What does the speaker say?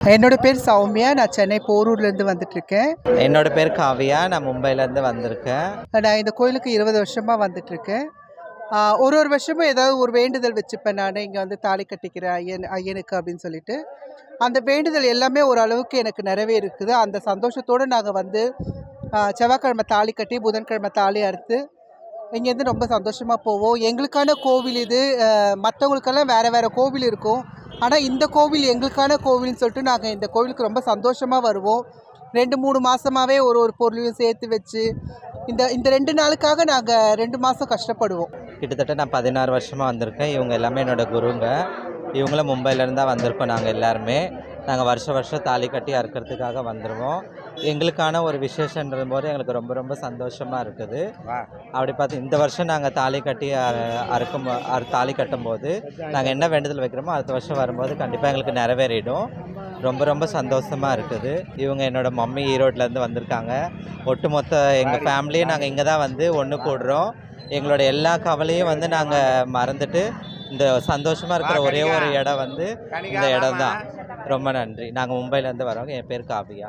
என்னோட பேர் சௌமியா. நான் சென்னை போரூர்லேருந்து வந்துட்டுருக்கேன். என்னோட பேர் காவியா. நான் மும்பையிலேருந்து வந்திருக்கேன். நான் இந்த கோயிலுக்கு இருபது வருஷமாக வந்துட்டுருக்கேன். ஒரு ஒரு வருஷமும் ஏதாவது ஒரு வேண்டுதல் வச்சுப்பேன் நான். இங்கே வந்து தாலி கட்டிக்கிறேன் ஐயன் ஐயனுக்கு அப்படின்னு சொல்லிட்டு. அந்த வேண்டுதல் எல்லாமே ஓரளவுக்கு எனக்கு நிறைவேறிருக்குது. அந்த சந்தோஷத்தோடு நாங்கள் வந்து செவ்வாய்க்கிழமை தாலி கட்டி புதன்கிழமை தாலி அறுத்து இங்கேருந்து ரொம்ப சந்தோஷமாக போவோம். எங்களுக்கான கோவில் இது. மற்றவங்களுக்கெல்லாம் வேறு வேறு கோவில் இருக்கும். ஆனால் இந்த கோவில் எங்களுக்கான கோவில்னு சொல்லிட்டு நாங்கள் இந்த கோவிலுக்கு ரொம்ப சந்தோஷமாக வருவோம். ரெண்டு மூணு மாதமாகவே ஒரு ஒரு பொருளையும் சேர்த்து வச்சு இந்த இந்த ரெண்டு நாளுக்காக நாங்கள் ரெண்டு மாதம் கஷ்டப்படுவோம். கிட்டத்தட்ட நான் பதினாறு வருஷமாக வந்திருக்கேன். இவங்க எல்லாமே என்னோடய குருங்க. இவங்களும் மும்பையிலேருந்து தான் வந்திருக்கோம் நாங்கள் எல்லாருமே. நாங்கள் வருஷ வருஷம் தாலி கட்டி அறுக்கிறதுக்காக வந்துடுவோம் எங்களுக்கான ஒரு விசேஷன்ற போது எங்களுக்கு ரொம்ப ரொம்ப சந்தோஷமாக இருக்குது. அப்படி பார்த்து இந்த வருஷம் நாங்கள் தாலி கட்டி அறுக்கும் அறு தாலி கட்டும்போது நாங்கள் என்ன வேண்டுதல் வைக்கிறோமோ அடுத்த வருஷம் வரும்போது கண்டிப்பாக எங்களுக்கு நிறைவேறிடும். ரொம்ப ரொம்ப சந்தோஷமாக இருக்குது. இவங்க என்னோட மம்மி ஈரோட்லேருந்து வந்திருக்காங்க. ஒட்டுமொத்த எங்கள் ஃபேமிலியே நாங்கள் இங்கே தான் வந்து ஒன்று கூடுறோம். எங்களோட எல்லா கவலையும் வந்து நாங்கள் மறந்துட்டு இந்த சந்தோஷமாக இருக்கிற ஒரே ஒரு இடம் வந்து இந்த இடம் தான். ரொம்ப நன்றி. நாங்கள் மும்பையிலேருந்து வரோங்க என் பேர் காவியா.